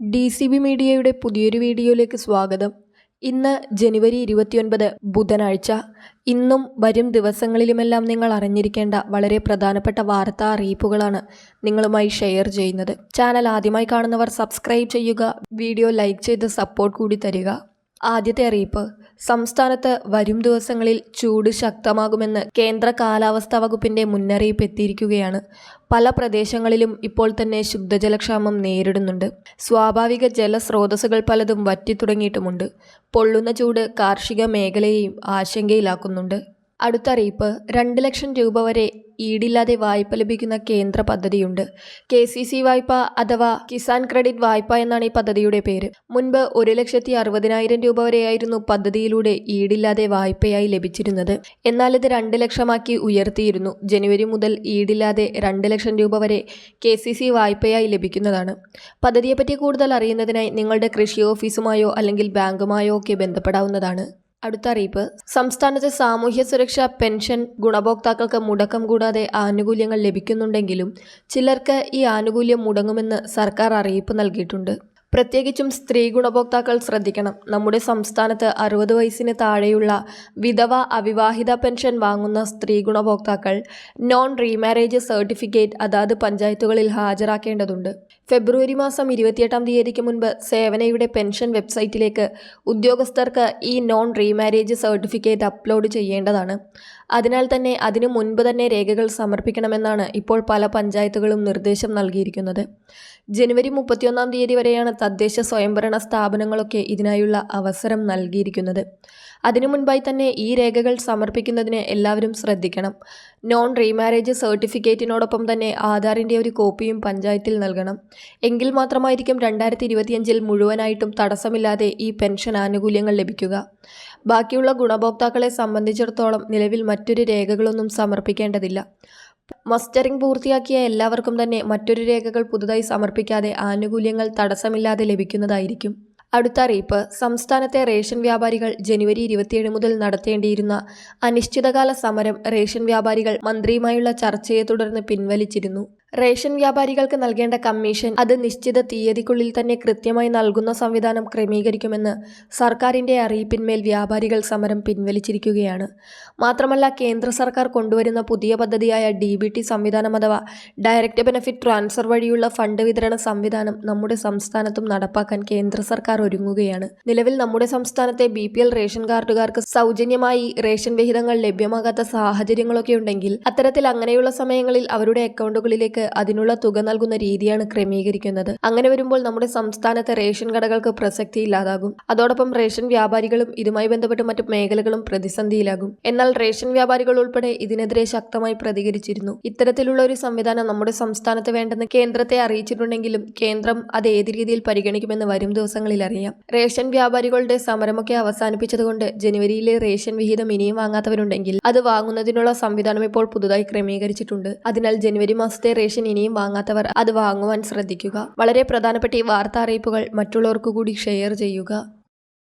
D C B മീഡിയയുടെ പുതിയൊരു വീഡിയോയിലേക്ക് സ്വാഗതം. ഇന്ന് ജനുവരി ഇരുപത്തിയൊൻപത് ബുധനാഴ്ച. ഇന്നും വരും ദിവസങ്ങളിലുമെല്ലാം നിങ്ങൾ അറിഞ്ഞിരിക്കേണ്ട വളരെ പ്രധാനപ്പെട്ട വാർത്താ അറിയിപ്പുകളാണ് നിങ്ങളുമായി ഷെയർ ചെയ്യുന്നത്. ചാനൽ ആദ്യമായി കാണുന്നവർ സബ്സ്ക്രൈബ് ചെയ്യുക വീഡിയോ ലൈക്ക് ചെയ്ത് സപ്പോർട്ട് കൂടി തരിക. ആദ്യത്തെ അറിയിപ്പ് സംസ്ഥാനത്ത് വരും ദിവസങ്ങളിൽ ചൂട് ശക്തമാകുമെന്ന് കേന്ദ്ര കാലാവസ്ഥാ വകുപ്പിന്റെ മുന്നറിയിപ്പ് എത്തിയിരിക്കുകയാണ്. പല പ്രദേശങ്ങളിലും ഇപ്പോൾ തന്നെ ശുദ്ധജലക്ഷാമം നേരിടുന്നുണ്ട്. സ്വാഭാവിക ജലസ്രോതസ്സുകൾ പലതും വറ്റിത്തുടങ്ങിയിട്ടുമുണ്ട്. പൊള്ളുന്ന ചൂട് കാർഷിക മേഖലയെയും ആശങ്കയിലാക്കുന്നുണ്ട്. അടുത്ത അറിയിപ്പ് രണ്ട് ലക്ഷം രൂപ വരെ ഈടില്ലാതെ വായ്പ ലഭിക്കുന്ന കേന്ദ്ര പദ്ധതിയുണ്ട്. കെ സി സി വായ്പ അഥവാ കിസാൻ ക്രെഡിറ്റ് വായ്പ എന്നാണ് ഈ പദ്ധതിയുടെ പേര്. മുൻപ് ഒരു ലക്ഷത്തി അറുപതിനായിരം രൂപ വരെയായിരുന്നു പദ്ധതിയിലൂടെ ഈടില്ലാതെ വായ്പയായി ലഭിച്ചിരുന്നത്. എന്നാൽ ഇത് രണ്ട് ലക്ഷമാക്കി ഉയർത്തിയിരുന്നു. ജനുവരി മുതൽ ഈടില്ലാതെ രണ്ട് ലക്ഷം രൂപ വരെ കെ സി സി വായ്പയായി ലഭിക്കുന്നതാണ്. പദ്ധതിയെപ്പറ്റി കൂടുതൽ അറിയുന്നതിനായി നിങ്ങളുടെ കൃഷി ഓഫീസുമായോ അല്ലെങ്കിൽ ബാങ്കുമായോ ഒക്കെ ബന്ധപ്പെടാവുന്നതാണ്. അടുത്ത അറിയിപ്പ്. സംസ്ഥാനത്തെ സാമൂഹ്യ സുരക്ഷാ പെൻഷൻ ഗുണഭോക്താക്കൾക്ക് മുടക്കം കൂടാതെ ആനുകൂല്യങ്ങൾ ലഭിക്കുന്നുണ്ടെങ്കിലും ചിലർക്ക് ഈ ആനുകൂല്യം മുടങ്ങുമെന്ന് സർക്കാർ അറിയിപ്പ് നൽകിയിട്ടുണ്ട്. പ്രത്യേകിച്ചും സ്ത്രീ ഗുണഭോക്താക്കൾ ശ്രദ്ധിക്കണം. നമ്മുടെ സംസ്ഥാനത്ത് അറുപത് വയസ്സിന് താഴെയുള്ള വിധവ അവിവാഹിത പെൻഷൻ വാങ്ങുന്ന സ്ത്രീ ഗുണഭോക്താക്കൾ നോൺ റീമാരേജ് സർട്ടിഫിക്കറ്റ് അതാത് പഞ്ചായത്തുകളിൽ ഹാജരാക്കേണ്ടതുണ്ട്. ഫെബ്രുവരി മാസം ഇരുപത്തിയെട്ടാം തീയതിക്ക് മുൻപ് സേവനയുടെ പെൻഷൻ വെബ്സൈറ്റിലേക്ക് ഉദ്യോഗസ്ഥർക്ക് ഈ നോൺ റീമാരേജ് സർട്ടിഫിക്കറ്റ് അപ്ലോഡ് ചെയ്യേണ്ടതാണ്. അതിനാൽ തന്നെ അതിനു മുൻപ് തന്നെ രേഖകൾ സമർപ്പിക്കണമെന്നാണ് ഇപ്പോൾ പല പഞ്ചായത്തുകളും നിർദ്ദേശം നൽകിയിരിക്കുന്നത്. ജനുവരി മുപ്പത്തിയൊന്നാം തീയതി വരെയാണ് തദ്ദേശ സ്വയംഭരണ സ്ഥാപനങ്ങളൊക്കെ ഇതിനായുള്ള അവസരം നൽകിയിരിക്കുന്നത്. അതിനു മുൻപായി തന്നെ ഈ രേഖകൾ സമർപ്പിക്കുന്നതിന് എല്ലാവരും ശ്രദ്ധിക്കണം. നോൺ റീമാരേജ് സർട്ടിഫിക്കറ്റിനോടൊപ്പം തന്നെ ആധാറിന്റെ ഒരു കോപ്പിയും പഞ്ചായത്തിൽ നൽകണം. എങ്കിൽ മാത്രമായിരിക്കും രണ്ടായിരത്തി ഇരുപത്തിയഞ്ചിൽ മുഴുവനായിട്ടും തടസ്സമില്ലാതെ ഈ പെൻഷൻ ആനുകൂല്യങ്ങൾ ലഭിക്കുക. ബാക്കിയുള്ള ഗുണഭോക്താക്കളെ സംബന്ധിച്ചിടത്തോളം നിലവിൽ മറ്റൊരു രേഖകളൊന്നും സമർപ്പിക്കേണ്ടതില്ല. മസ്റ്ററിംഗ് പൂർത്തിയാക്കിയ എല്ലാവർക്കും തന്നെ മറ്റൊരു രേഖകൾ പുതുതായി സമർപ്പിക്കാതെ ആനുകൂല്യങ്ങൾ തടസ്സമില്ലാതെ ലഭിക്കുന്നതായിരിക്കും. അടുത്ത അറിയിപ്പ്. സംസ്ഥാനത്തെ റേഷൻ വ്യാപാരികൾ ജനുവരി ഇരുപത്തിയേഴ് മുതൽ നടത്തേണ്ടിയിരുന്ന അനിശ്ചിതകാല സമരം റേഷൻ വ്യാപാരികൾ മന്ത്രിയുമായുള്ള ചർച്ചയെ തുടർന്ന് പിൻവലിച്ചിരുന്നു. റേഷൻ വ്യാപാരികൾക്ക് നൽകേണ്ട കമ്മീഷൻ അത് നിശ്ചിത തീയതിക്കുള്ളിൽ തന്നെ കൃത്യമായി നൽകുന്ന സംവിധാനം ക്രമീകരിക്കുമെന്ന് സർക്കാരിന്റെ അറിയിപ്പിന്മേൽ വ്യാപാരികൾ സമരം പിൻവലിച്ചിരിക്കുകയാണ്. മാത്രമല്ല കേന്ദ്ര സർക്കാർ കൊണ്ടുവരുന്ന പുതിയ പദ്ധതിയായ ഡി ബി ടി സംവിധാനം അഥവാ ഡയറക്റ്റ് ബെനഫിറ്റ് ട്രാൻസ്ഫർ വഴിയുള്ള ഫണ്ട് വിതരണ സംവിധാനം നമ്മുടെ സംസ്ഥാനത്തും നടപ്പാക്കാൻ കേന്ദ്ര സർക്കാർ ഒരുങ്ങുകയാണ്. നിലവിൽ നമ്മുടെ സംസ്ഥാനത്തെ ബി പി എൽ റേഷൻ കാർഡുകാർക്ക് സൗജന്യമായി റേഷൻ വിഹിതങ്ങൾ ലഭ്യമാകാത്ത സാഹചര്യങ്ങളൊക്കെ ഉണ്ടെങ്കിൽ അത്തരത്തിൽ അങ്ങനെയുള്ള സമയങ്ങളിൽ അവരുടെ അക്കൗണ്ടുകളിലേക്ക് അതിനുള്ള തുക നൽകുന്ന രീതിയാണ് ക്രമീകരിക്കുന്നത്. അങ്ങനെ വരുമ്പോൾ നമ്മുടെ സംസ്ഥാനത്തെ റേഷൻ കടകൾക്ക് പ്രസക്തി ഇല്ലാതാകും. അതോടൊപ്പം റേഷൻ വ്യാപാരികളും ഇതുമായി ബന്ധപ്പെട്ട് മറ്റു മേഖലകളും പ്രതിസന്ധിയിലാകും. എന്നാൽ റേഷൻ വ്യാപാരികൾ ഉൾപ്പെടെ ഇതിനെതിരെ ശക്തമായി പ്രതികരിച്ചിരുന്നു. ഇത്തരത്തിലുള്ള ഒരു സംവിധാനം നമ്മുടെ സംസ്ഥാനത്ത് വേണ്ടെന്ന് കേന്ദ്രത്തെ അറിയിച്ചിട്ടുണ്ടെങ്കിലും കേന്ദ്രം അത് ഏത് രീതിയിൽ പരിഗണിക്കുമെന്ന് വരും ദിവസങ്ങളിൽ അറിയാം. റേഷൻ വ്യാപാരികളുടെ സമരമൊക്കെ അവസാനിപ്പിച്ചതുകൊണ്ട് ജനുവരിയിലെ റേഷൻ വിഹിതം ഇനിയും വാങ്ങാത്തവരുണ്ടെങ്കിൽ അത് വാങ്ങുന്നതിനുള്ള സംവിധാനം ഇപ്പോൾ പുതുതായി ക്രമീകരിച്ചിട്ടുണ്ട്. അതിനാൽ ജനുവരി മാസത്തെ റേഷൻ ഇനിയും വാങ്ങാത്തവർ അത് വാങ്ങുവാൻ ശ്രദ്ധിക്കുക. വളരെ പ്രധാനപ്പെട്ട ഈ വാർത്താ അറിയിപ്പുകൾ മറ്റുള്ളവർക്കു കൂടി ഷെയർ ചെയ്യുക.